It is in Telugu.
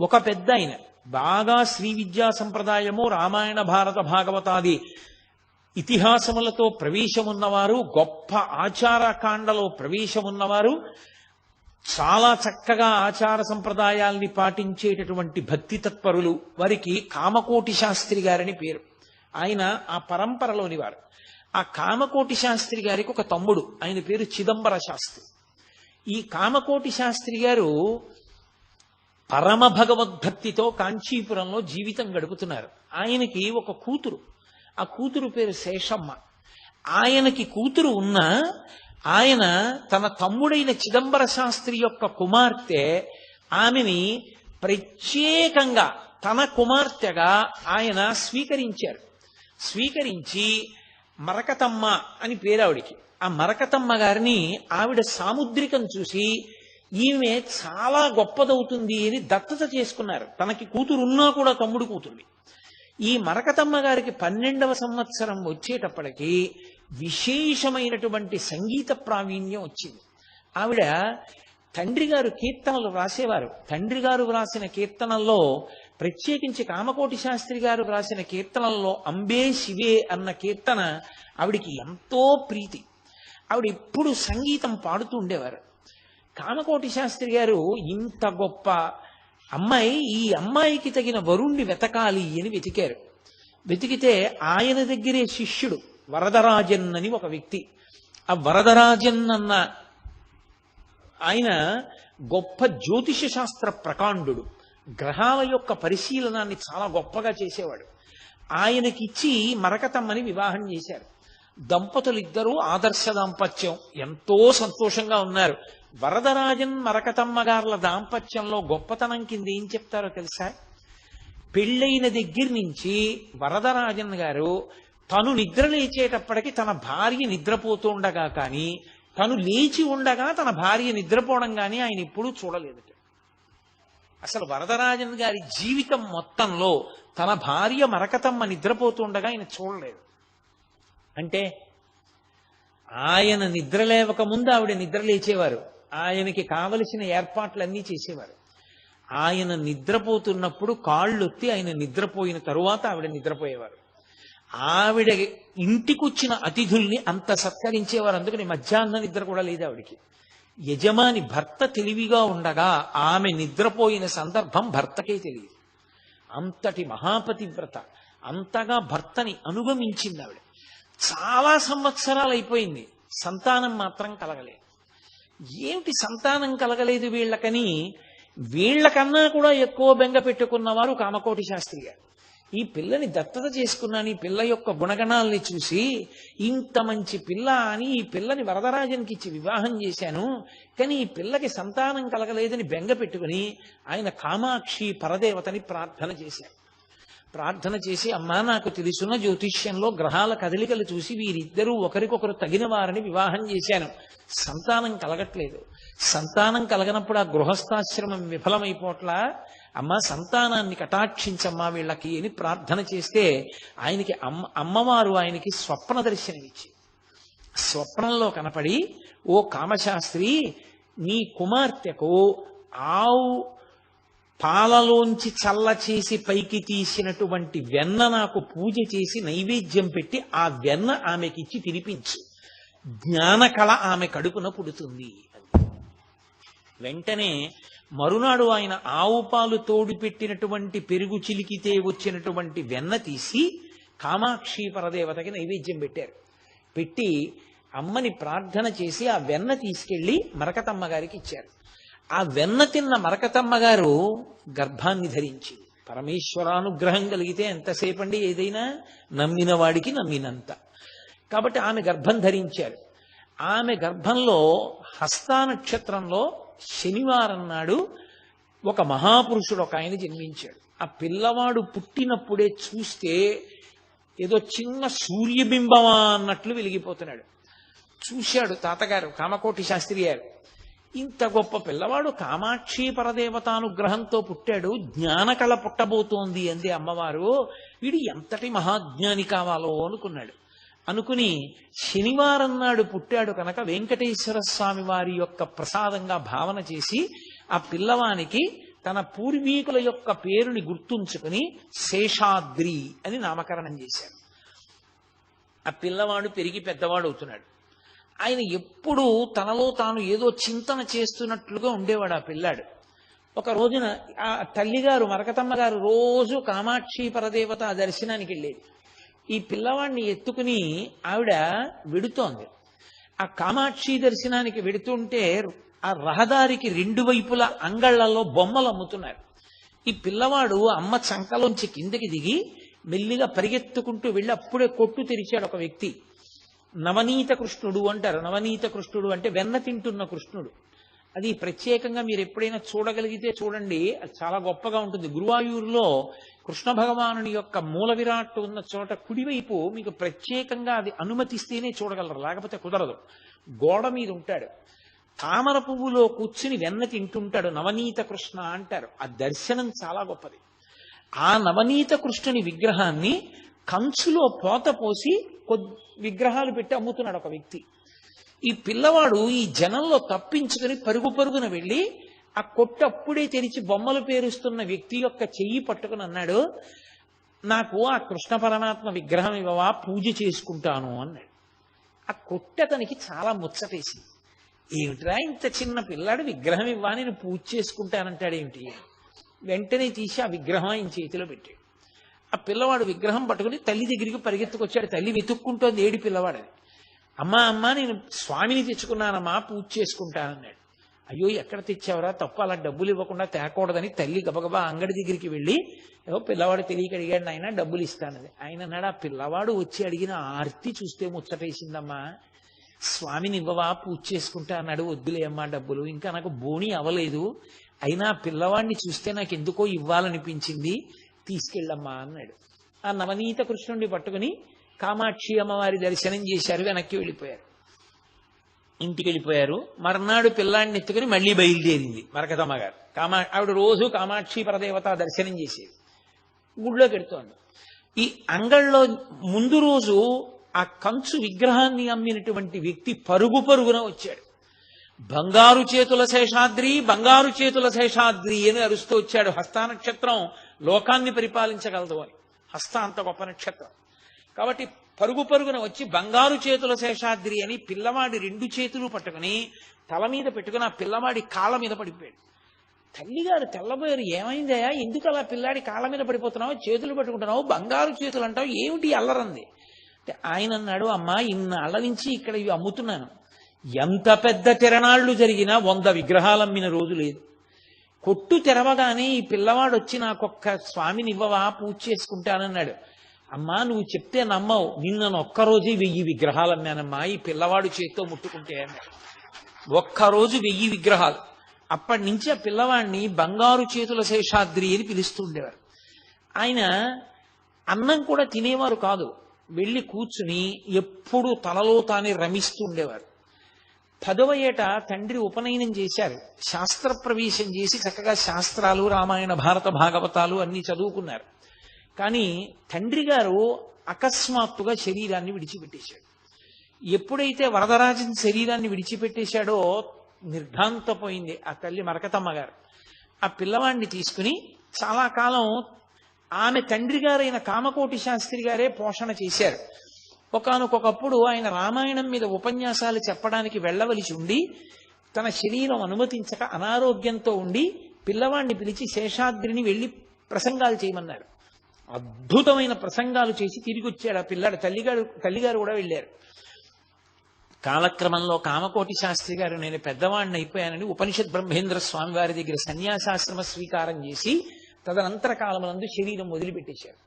ఒక పెద్ద ఆయన బాగా శ్రీ విద్యా సంప్రదాయము రామాయణ భారత భాగవతాది ఇతిహాసములతో ప్రవేశమున్నవారు గొప్ప ఆచారకాండలో ప్రవేశమున్నవారు చాలా చక్కగా ఆచార సంప్రదాయాల్ని పాటించేటటువంటి భక్తి తత్పరులు. వారికి కామకోటి శాస్త్రి గారని పేరు. ఆయన ఆ పరంపరలోని వారు. ఆ కామకోటి శాస్త్రి గారికి ఒక తమ్ముడు. ఆయన పేరు చిదంబర శాస్త్రి. ఈ కామకోటి శాస్త్రి గారు పరమ భగవద్భక్తితో కాంచీపురంలో జీవితం గడుపుతున్నారు. ఆయనకి ఒక కూతురు. ఆ కూతురు పేరు శేషమ్మ. ఆయనకి కూతురు ఉన్న ఆయన తన తమ్ముడైన చిదంబర శాస్త్రి యొక్క కుమార్తె ఆమెని ప్రత్యేకంగా తన కుమార్తెగా ఆయన స్వీకరించారు. స్వీకరించి మరకతమ్మ అని పేరు ఆవిడికి ఆ మరకతమ్మ గారిని ఆవిడ సాముద్రికం చూసి ఈమె చాలా గొప్పదవుతుంది అని దత్తత చేసుకున్నారు. తనకి కూతురు ఉన్నా కూడా తమ్ముడు కూతుర్ని. ఈ మరకతమ్మ గారికి పన్నెండవ సంవత్సరం వచ్చేటప్పటికి విశేషమైనటువంటి సంగీత ప్రావీణ్యం వచ్చింది. ఆవిడ తండ్రి గారు కీర్తనలు వ్రాసేవారు. తండ్రి గారు వ్రాసిన కీర్తనల్లో ప్రత్యేకించి కామకోటి శాస్త్రి గారు వ్రాసిన కీర్తనల్లో అంబే శివే అన్న కీర్తన ఆవిడికి ఎంతో ప్రీతి. ఆవిడ ఎప్పుడు సంగీతం పాడుతూ ఉండేవారు. కామకోటి శాస్త్రి గారు ఇంత గొప్ప అమ్మాయి ఈ అమ్మాయికి తగిన వరుణ్ణి వెతకాలి అని వెతికారు. వెతికితే ఆయన దగ్గరే శిష్యుడు వరదరాజన్ అని ఒక వ్యక్తి. ఆ వరదరాజన్ అన్న ఆయన గొప్ప జ్యోతిష శాస్త్ర ప్రకాండుడు. గ్రహాల యొక్క పరిశీలనాన్ని చాలా గొప్పగా చేసేవాడు. ఆయనకిచ్చి మరకతమ్మని వివాహం చేశారు. దంపతులు ఇద్దరూ ఆదర్శ దాంపత్యం. ఎంతో సంతోషంగా ఉన్నారు. వరదరాజన్ మరకతమ్మ గారుల దాంపత్యంలో గొప్పతనం కింద ఏం చెప్తారో తెలుసా? పెళ్ళైన దగ్గర నుంచి వరదరాజన్ గారు తను నిద్ర లేచేటప్పటికి తన భార్య నిద్రపోతుండగా కానీ తను లేచి ఉండగా తన భార్య నిద్రపోవడం కానీ ఆయన ఎప్పుడూ చూడలేదట. అసలు వరదరాజన్ గారి జీవితం మొత్తంలో తన భార్య మరకతమ్మ నిద్రపోతుండగా ఆయన చూడలేదు. అంటే ఆయన నిద్ర లేవక ముందు ఆవిడ నిద్ర లేచేవారు. ఆయనకి కావలసిన ఏర్పాట్లన్నీ చేసేవారు. ఆయన నిద్రపోతున్నప్పుడు కాళ్ళొత్తి ఆయన నిద్రపోయిన తరువాత ఆవిడ నిద్రపోయేవారు. ఆవిడ ఇంటికొచ్చిన అతిథుల్ని అంత సత్కరించేవారు. అందుకని మధ్యాహ్న నిద్ర కూడా లేదు ఆవిడికి. యజమాని భర్త తెలివిగా ఉండగా ఆమె నిద్రపోయిన సందర్భం భర్తకే తెలియదు. అంతటి మహాపతివ్రత అంతగా భర్తని అనుగమించింది ఆవిడ. చాలా సంవత్సరాలు అయిపోయింది సంతానం మాత్రం కలగలేదు. ఏమిటి సంతానం కలగలేదు వీళ్ళకని? వీళ్ళకన్నా కూడా ఎక్కువ బెంగ పెట్టుకున్నవారు కామకోటి శాస్త్రి గారు ఈ పిల్లని దత్తత చేసుకున్నాను ఈ పిల్ల యొక్క గుణగణాల్ని చూసి ఇంత మంచి పిల్ల అని ఈ పిల్లని వరదరాజన్కి ఇచ్చి వివాహం చేశాను కానీ ఈ పిల్లకి సంతానం కలగలేదని బెంగ పెట్టుకుని ఆయన కామాక్షి పరదేవతని ప్రార్థన చేశారు ప్రార్థన చేసి అమ్మా నాకు తెలుసున్న జ్యోతిష్యంలో గ్రహాల కదలికలు చూసి వీరిద్దరూ ఒకరికొకరు తగిన వారిని వివాహం చేశాను. సంతానం కలగట్లేదు. సంతానం కలగనప్పుడు ఆ గృహస్థాశ్రమం విఫలమైపోట్లా. అమ్మ సంతానాన్ని కటాక్షించమ్మా వీళ్ళకి అని ప్రార్థన చేస్తే ఆయనకి అమ్మ అమ్మవారు ఆయనకి స్వప్న దర్శనమిచ్చి స్వప్నంలో కనపడి ఓ కామశాస్త్రి నీ కుమార్తెకు ఆవు పాలలోంచి చల్ల చేసి పైకి తీసినటువంటి వెన్న నాకు పూజ చేసి నైవేద్యం పెట్టి ఆ వెన్న ఆమెకిచ్చి తినిపించు. జ్ఞానకళ ఆమె కడుపున పుడుతుంది. వెంటనే మరునాడు ఆయన ఆవు పాలు తోడు పెట్టినటువంటి పెరుగు చిలికితే వచ్చినటువంటి వెన్న తీసి కామాక్షి పరదేవతకి నైవేద్యం పెట్టారు. పెట్టి అమ్మని ప్రార్థన చేసి ఆ వెన్న తీసుకెళ్ళి మరకతమ్మ గారికి ఇచ్చారు. ఆ వెన్న తిన్న మరకతమ్మ గారు గర్భాన్ని ధరించింది పరమేశ్వరానుగ్రహం కలిగితే ఎంతసేపండి ఏదైనా? నమ్మిన వాడికి నమ్మినంత. కాబట్టి ఆమె గర్భం ధరించారు. ఆమె గర్భంలో హస్తా నక్షత్రంలో శనివారం నాడు ఒక మహాపురుషుడు ఒక ఆయన జన్మించాడు. ఆ పిల్లవాడు పుట్టినప్పుడే చూస్తే ఏదో చిన్న సూర్యబింబమా అన్నట్లు వెలిగిపోతున్నాడు. చూశాడు తాతగారు కామకోటి శాస్త్రి గారు. ఇంత గొప్ప పిల్లవాడు కామాక్షి పరదేవతానుగ్రహంతో పుట్టాడు జ్ఞానకళ పుట్టబోతోంది అంది అమ్మవారు. వీడు ఎంతటి మహాజ్ఞాని కావాలో అనుకున్నాడు. అనుకుని శనివారం నాడు పుట్టాడు కనుక వెంకటేశ్వర స్వామి వారి యొక్క ప్రసాదంగా భావన చేసి ఆ పిల్లవానికి తన పూర్వీకుల యొక్క పేరుని గుర్తుంచుకుని శేషాద్రి అని నామకరణం చేశారు. ఆ పిల్లవాడు పెరిగి పెద్దవాడు అవుతున్నాడు. ఆయన ఎప్పుడూ తనలో తాను ఏదో చింతన చేస్తున్నట్లుగా ఉండేవాడు ఆ పిల్లాడు. ఒక రోజున ఆ తల్లిగారు మరకతమ్మ గారు రోజు కామాక్షి పరదేవత దర్శనానికి వెళ్ళేది. ఈ పిల్లవాడిని ఎత్తుకుని ఆవిడ వెడుతోంది. ఆ కామాక్షి దర్శనానికి వెడుతుంటే ఆ రహదారికి రెండు వైపుల అంగళ్ళలో బొమ్మలు అమ్ముతున్నారు. ఈ పిల్లవాడు అమ్మ చంకలోంచి కిందకి దిగి మెల్లిగా పరిగెత్తుకుంటూ వెళ్ళి అప్పుడే కొట్టు తెరిచాడు ఒక వ్యక్తి. నవనీత కృష్ణుడు అంటారు. నవనీత కృష్ణుడు అంటే వెన్న తింటున్న కృష్ణుడు. అది ప్రత్యేకంగా మీరు ఎప్పుడైనా చూడగలిగితే చూడండి అది చాలా గొప్పగా ఉంటుంది. గురువాయూరులో కృష్ణ భగవానుని యొక్క మూల విరాట్ ఉన్న చోట కుడివైపు మీకు ప్రత్యేకంగా అది అనుమతిస్తేనే చూడగలరు. లేకపోతే కుదరదు. గోడ మీద ఉంటాడు. తామర పువ్వులో కూర్చుని వెన్న తింటుంటాడు. నవనీత కృష్ణ అంటారు. ఆ దర్శనం చాలా గొప్పది. ఆ నవనీత కృష్ణుని విగ్రహాన్ని కంచులో పోత పోసి కొద్ది విగ్రహాలు పెట్టి అమ్ముతున్నాడు ఒక వ్యక్తి. ఈ పిల్లవాడు ఈ జనంలో తప్పించుకుని పరుగు పరుగున వెళ్ళి ఆ కొట్టు అప్పుడే తెరిచి బొమ్మలు పేరుస్తున్న వ్యక్తి యొక్క చెయ్యి పట్టుకుని అన్నాడు నాకు ఆ కృష్ణ పరమాత్మ విగ్రహం ఇవ్వవా పూజ చేసుకుంటాను అన్నాడు. ఆ కొట్టు అతనికి చాలా ముచ్చటేసింది ఏమిట్రా ఇంత చిన్న పిల్లాడు విగ్రహం ఇవ్వా నేను పూజ చేసుకుంటానంటాడు ఏమిటి? వెంటనే తీసి ఆ విగ్రహం ఆయన చేతిలో పెట్టాడు. ఆ పిల్లవాడు విగ్రహం పట్టుకుని తల్లి దగ్గరికి పరిగెత్తుకొచ్చాడు. తల్లి వెతుక్కుంటోంది ఏడి పిల్లవాడని అమ్మా అమ్మా నేను స్వామిని తెచ్చుకున్నానమ్మా పూజ చేసుకుంటానన్నాడు అయ్యో ఎక్కడ తెచ్చావురా? తప్పు అలా డబ్బులు ఇవ్వకుండా తేకూడదని తల్లి గబగబా అంగడి దగ్గరికి వెళ్ళి ఏదో పిల్లవాడు తెలియక అడిగాడు ఆయన డబ్బులు ఇస్తానది ఆయన అన్నాడు ఆ పిల్లవాడు వచ్చి అడిగిన ఆర్తి చూస్తే ముచ్చటేసిందమ్మా. స్వామిని ఇవ్వవా పూజ చేసుకుంటా అన్నాడు వద్దులే అమ్మా డబ్బులు ఇంకా నాకు బోణి అవ్వలేదు. అయినా పిల్లవాడిని చూస్తే నాకు ఎందుకో ఇవ్వాలనిపించింది. తీసుకెళ్ళమ్మా అన్నాడు. ఆ నవనీత కృష్ణుడిని పట్టుకుని కామాక్షి అమ్మవారి దర్శనం చేశారు వెనక్కి వెళ్ళిపోయారు. ఇంటికి వెళ్ళిపోయారు. మర్నాడు పిల్లాడిని ఎత్తుకుని మళ్ళీ బయలుదేరింది మరకతమ్మ గారు కామా ఆవిడ రోజు కామాక్షి పరదేవత దర్శనం చేసేది. గుడిలోకి పెడుతోంది. ఈ అంగళ్ళలో ముందు రోజు ఆ కంచు విగ్రహాన్ని అమ్మినటువంటి వ్యక్తి పరుగు పరుగున వచ్చాడు. బంగారు చేతుల శేషాద్రి బంగారు చేతుల శేషాద్రి అని అరుస్తూ వచ్చాడు. హస్తానక్షత్రం లోకాన్ని పరిపాలించగలదు అని. హస్త అంత గొప్ప నక్షత్రం. కాబట్టి పరుగు పరుగున వచ్చి బంగారు చేతుల శేషాద్రి అని పిల్లవాడి రెండు చేతులు పట్టుకుని తల మీద పెట్టుకుని ఆ పిల్లవాడి కాళ్ళ మీద పడిపోయాడు. తల్లిగారు తెల్లబోయారు ఏమైందయ్యా? ఎందుకు అలా పిల్లాడి కాళ్ళ మీద పడిపోతున్నావు? చేతులు పట్టుకుంటున్నావు? బంగారు చేతులు అంటావు? ఏమిటి అల్లరంది? ఆయన అన్నాడు అమ్మా ఇన్నాళ్ళ నుంచి ఇక్కడ ఇవి అమ్ముతున్నాను. ఎంత పెద్ద తిరణాళ్ళు జరిగినా వంద విగ్రహాలు అమ్మిన రోజు లేదు. కొట్టు తెరవగానే ఈ పిల్లవాడు వచ్చి నాకొక్క స్వామిని ఇవ్వవా పూజ చేసుకుంటానన్నాడు. అమ్మా నువ్వు చెప్తే నమ్మవు. నిన్న ఒక్కరోజు వెయ్యి విగ్రహాలు అమ్మానమ్మా ఈ పిల్లవాడు చేత్తో ముట్టుకుంటే అన్నాడు ఒక్కరోజు వెయ్యి విగ్రహాలు. అప్పటి నుంచి ఆ పిల్లవాడిని బంగారు చేతుల శేషాద్రి అని పిలుస్తుండేవారు ఆయన అన్నం కూడా తినేవారు కాదు. వెళ్ళి కూర్చుని ఎప్పుడు తలలో తానే రమిస్తూ ఉండేవారు. పదవ ఏట తండ్రి ఉపనయనం చేశారు. శాస్త్ర ప్రవేశం చేసి చక్కగా శాస్త్రాలు రామాయణ భారత భాగవతాలు అన్ని చదువుకున్నారు. కానీ తండ్రి గారు అకస్మాత్తుగా శరీరాన్ని విడిచిపెట్టేశాడు. ఎప్పుడైతే వరదరాజన్ శరీరాన్ని విడిచిపెట్టేశాడో నిర్ఘాంతపోయింది ఆ తల్లి మరకతమ్మ గారు. ఆ పిల్లవాడిని తీసుకుని చాలా కాలం ఆమె తండ్రి గారైన కామకోటి శాస్త్రి గారే పోషణ చేశారు. ఒకనకొకప్పుడు ఆయన రామాయణం మీద ఉపన్యాసాలు చెప్పడానికి వెళ్ళవలసి ఉండి తన శరీరం అనుమతించక అనారోగ్యంతో ఉండి పిల్లవాడిని పిలిచి శేషాద్రిని వెళ్ళి ప్రసంగాలు చేయమన్నారు అద్భుతమైన ప్రసంగాలు చేసి తిరిగి వచ్చాడు ఆ పిల్లాడు. తల్లిగారు తల్లిగారు కూడా వెళ్ళారు. కాలక్రమంలో కామకోటి శాస్త్రి గారు నేను పెద్దవాడిని అయిపోయానని ఉపనిషత్ బ్రహ్మేంద్ర స్వామి వారి దగ్గర సన్యాసాశ్రమ స్వీకారం చేసి తదనంతర కాలమునందు శరీరం వదిలిపెట్టేశారు.